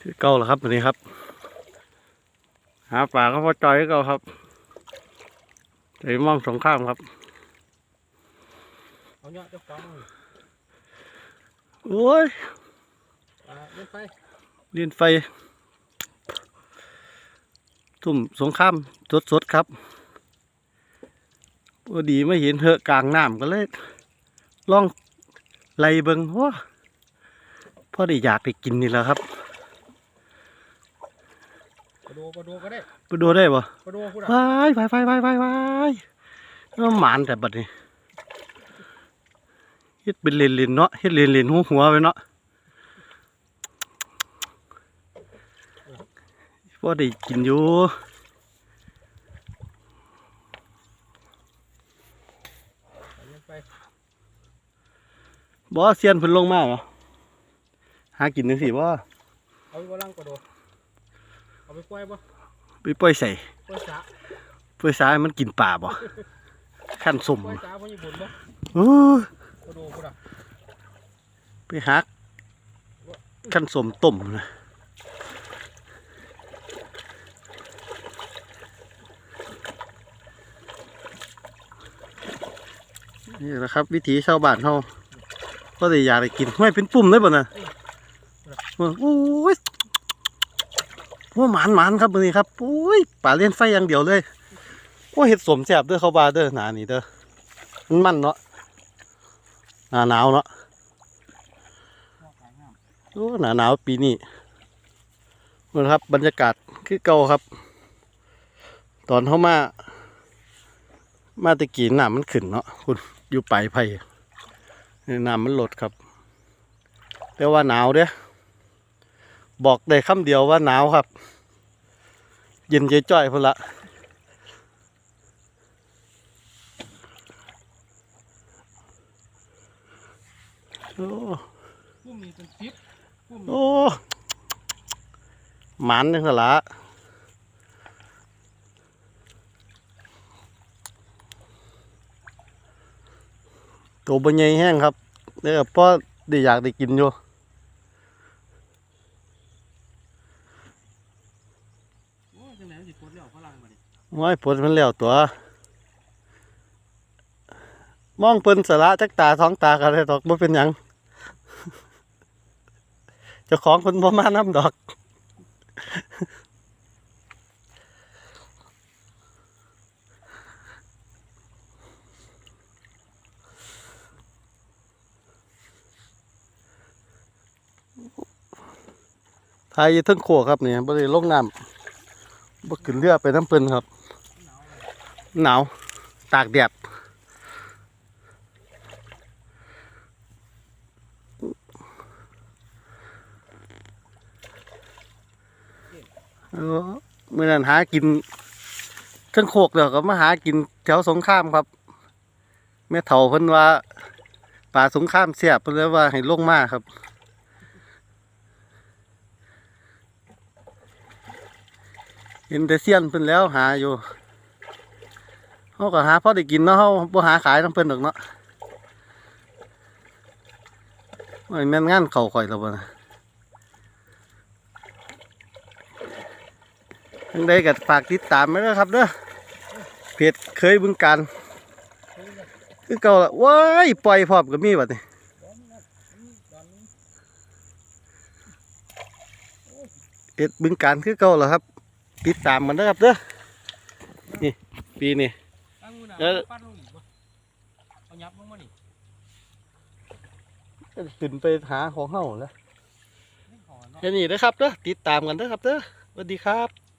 คือเก่าแล้วครับวันนี้ครับ หาปลาก็พอจอยคือเก่าครับใจมองสงข้ามครับเอาเนาะเจ้าของโอ้ยเล่นไปเลียนไฟ ทุ่มสงข้ามสดสดๆครับพอดีไม่เห็นเหอะกลางน้ำก็เลยล่องไล่เบิงว้าพอได้อยากได้กินนี่แหละครับ ระโดดกระโดดก็ได้ไปดูได้ปะกระโดดกูด่ะวายไปไปไปไปไปน้ำหมานแต่บัดนี้เฮ็ดเป็นเลนเลนๆเนาะเฮ็ดเลนเลนหัวหัวๆไปเนาะพอได้กินอยู่เล่นไปบ่เซียนเพิ่นลงมาเหรอหากินจังซี่บ่เอาไปบ่ลังกระโดด เอาไปปล่อยบ่ไปปล่อยใส่ปล่อยสาปล่อยสายมันกินป่าบ่ขั้นสมปล่อยสาพ่อญี่ปุ่นบ่โอ้ยกระโดดกูด่ะไปหักขั้นสมต้มนะนี่แหละครับ วิถีชาวบ้านเขาก็ได้อยากได้กินห้วยเป็นปุ่มได้ป่ะนะโอ้ย ว่าหมานหมานครับวันนี้ครับโอ้ยป่าเล่นไฟอย่างเดียวเลยว่าเห็ดสมแสบเด้อเขาบาเด้อหนานี่เด้อมันมันเนาะหนาหนาวเนาะโอ้หนาหนาวปีนี้นะครับบรรยากาศคือเก่าครับ ตอนเข้ามา มาตะกี้น้ำมันขึ้นเนาะคุณอยู่ปลายไผ่นี่น้ำมันลดครับ แต่ว่าหนาวเด้อ บอกได้คำเดียวว่าหนาวครับ เย็นจ้อยพุ่นละโอ้พุ่มนี่เป็นซิปพุ่มโอ้หมันจังละตัวบใหญ่แห้งครับเดี๋ยวพ่อได้อยากได้กินอยู่ โอ้ยจังไหนมันสิปลดแล้วพลัง ม้อยผลมันแล้วตัว มองเปิ้นสละจักตาท้องตากันเลยดอกบ่เป็นหยังเจ้าของเพิ่นบ่มาน้ำดอกไทยยู่เทั้งโคกครับเนี่ยบ่ได้ลงน้ำบ่ขึ้นเรือไปน้ำเพิ่นครับ หนาว ตากแดดเมื่อนั้นหากินเทั้งโคกเดี๋ยวก็มาหากินแถวสงข้ามครับ แม่เฒ่าเพิ่นว่าป่าสงข้ามเสียบเพิ่นเลยว่าให้ลงมาครับเห็นแต่เสี้ยนเพิ่นแล้วหาอยู่ เขาก็หาพอได้กินเนาะเขาบ่หาขายน้ำเพิ่นดอกเนาะว่าแม่นงานเข่าข่อยแล้วบ่นะยังได้ก็ฝากติดตามไว้ด้วยครับเด้อเพจเคยบึงการคือเก่าละว้ายปล่อยพร้อมก็มีบัดนี้เพจบึงการคือเก่าล้วครับ ติดตามมันนะครับเด้อนี่ปีนี้ ตั้งมือหนาเอ้ยปั้นลงอีกบ่เอายับลงมานี่ขึ้นไปหาของเฮาแล้วนี่ขอเนาะ แค่นี้นะครับเด้อติดตามกันเด้อครับเด้อสวัสดีครับ